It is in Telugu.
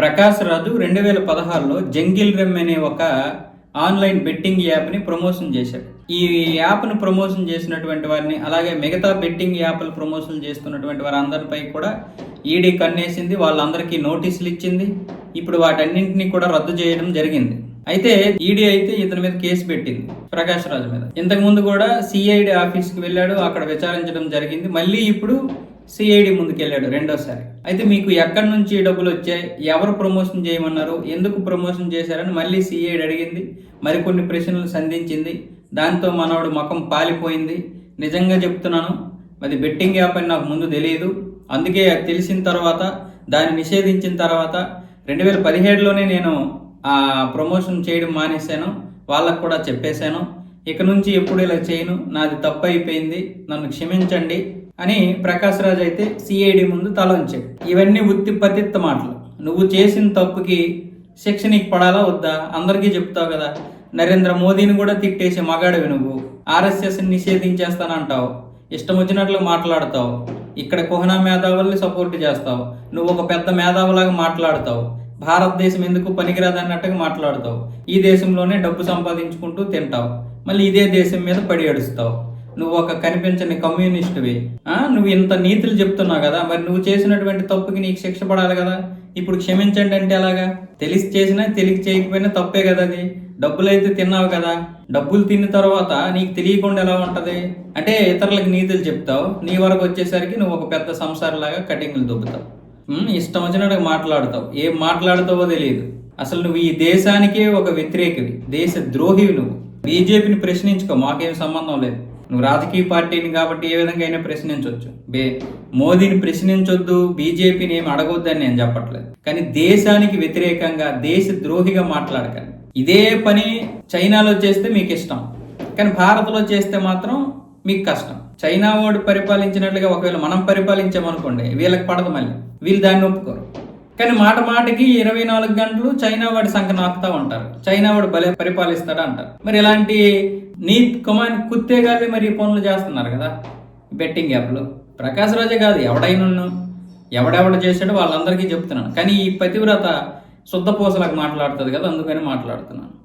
ప్రకాష్ రాజు రెండు వేల పదహారులో జంగిల్ రెమ్ అనే ఒక ఆన్లైన్ బెట్టింగ్ యాప్ని ప్రమోషన్ చేశాడు. ఈ యాప్ను ప్రమోషన్ చేసినటువంటి వారిని అలాగే మిగతా బెట్టింగ్ యాప్లు ప్రమోషన్ చేస్తున్నటువంటి వారందరిపై కూడా ఈడీ కన్నేసింది వాళ్ళందరికీ నోటీసులు ఇచ్చింది. ఇప్పుడు వాటన్నింటినీ కూడా రద్దు చేయడం జరిగింది. అయితే ఈడీ అయితే ఇతని మీద కేసు పెట్టింది ప్రకాష్ రాజు మీద. ఇంతకు ముందు కూడా సిఐడి ఆఫీస్కి వెళ్ళాడు అక్కడ విచారించడం జరిగింది. మళ్ళీ ఇప్పుడు సిఐడి ముందుకెళ్ళాడు రెండోసారి. అయితే మీకు ఎక్కడి నుంచి డబ్బులు వచ్చాయి? ఎవరు ప్రమోషన్ చేయమన్నారు? ఎందుకు ప్రమోషన్ చేశారని మళ్ళీ సిఐడి అడిగింది. మరికొన్ని ప్రశ్నలు సంధించింది. దాంతో మనవడు ముఖం పాలిపోయింది. నిజంగా చెప్తున్నాను అది బెట్టింగ్ యాప్ అని నాకు ముందు తెలియదు. అందుకే అది తెలిసిన తర్వాత దాన్ని నిషేధించిన తర్వాత రెండు వేల పదిహేడులోనే నేను ఆ ప్రమోషన్ చేయడం మానేశాను. వాళ్ళకు కూడా చెప్పేశాను. ఇక నుంచి ఎప్పుడు ఇలా చేయను నాది తప్పు అయిపోయింది నన్ను క్షమించండి అని ప్రకాశ్ రాజ్ అయితే సిఐడి ముందు తల ఉంచాడు ఇవన్నీ ఉత్తి పతిత్త మాటలు. నువ్వు చేసిన తప్పుకి శిక్ష నీకు పడాలా వద్దా? అందరికీ చెప్తావు కదా నరేంద్ర మోదీని కూడా తిట్టేసి మగాడివి నువ్వు. ఆర్ఎస్ఎస్ నిషేధించేస్తానంటావు. ఇష్టం వచ్చినట్లు మాట్లాడతావు. ఇక్కడ కుహనా మేధావుల్ని సపోర్ట్ చేస్తావు. నువ్వు ఒక పెద్ద మేధావులాగా మాట్లాడతావు. భారతదేశం ఎందుకు పనికిరాదన్నట్టుగా మాట్లాడతావు. ఈ దేశంలోనే డబ్బు సంపాదించుకుంటూ తింటావు. మళ్ళీ ఇదే దేశం మీద పడి ఏడుస్తావు. నువ్వు ఒక కనిపించని కమ్యూనిస్టువి. నువ్వు ఇంత నీతులు చెప్తున్నావు కదా మరి నువ్వు చేసినటువంటి తప్పుకి నీకు శిక్ష పడాలి కదా. ఇప్పుడు క్షమించండి అంటే ఎలాగా? తెలిసి చేసినా తెలియ చేయకపోయినా తప్పే కదా అది. డబ్బులు అయితే తిన్నావు కదా. డబ్బులు తిన్న తర్వాత నీకు తెలియకుండా ఎలా ఉంటది? అంటే ఇతరులకు నీతులు చెప్తావు. నీ వరకు వచ్చేసరికి నువ్వు ఒక పెద్ద సంసారలాగా కటింగ్లు దుబ్బుతావు. ఇష్టం వచ్చినట్టు మాట్లాడతావు. ఏం మాట్లాడతావో తెలియదు. అసలు నువ్వు ఈ దేశానికే ఒక వ్యతిరేకివి. దేశ ద్రోహివి నువ్వు. బీజేపీని ప్రశ్నించుకో మాకేం సంబంధం లేదు. నువ్వు రాజకీయ పార్టీని కాబట్టి ఏ విధంగా అయినా ప్రశ్నించవచ్చు బే మోదీని ప్రశ్నించొద్దు బీజేపీని ఏమి అడగొద్దని నేను చెప్పట్లేదు. కానీ దేశానికి వ్యతిరేకంగా దేశ ద్రోహిగా మాట్లాడకండి. ఇదే పని చైనాలో చేస్తే మీకు ఇష్టం. కానీ భారత్లో చేస్తే మాత్రం మీకు కష్టం. చైనా వాడు పరిపాలించినట్లుగా ఒకవేళ మనం పరిపాలించామనుకోండి వీళ్ళకి పడదు మళ్ళీ. వీళ్ళు దాన్ని ఒప్పుకోరు. కానీ మాట మాటకి ఇరవై నాలుగు గంటలు చైనా వాడి సంఖ్య నాకుతా ఉంటారు. చైనా వాడు భలే పరిపాలిస్తాడు అంటారు. మరి ఇలాంటి నీత్ కుమార్ కుత్తేగాలి మరి పనులు చేస్తున్నారు కదా? బెట్టింగ్ యాప్లు. ప్రకాశ్ రాజే కాదు ఎవడైనా ఎవడెవడ చేశాడో వాళ్ళందరికీ చెప్తున్నాను. కానీ ఈ పతివ్రత శుద్ధ పూసలకు మాట్లాడుతుంది కదా అందుకని మాట్లాడుతున్నాను.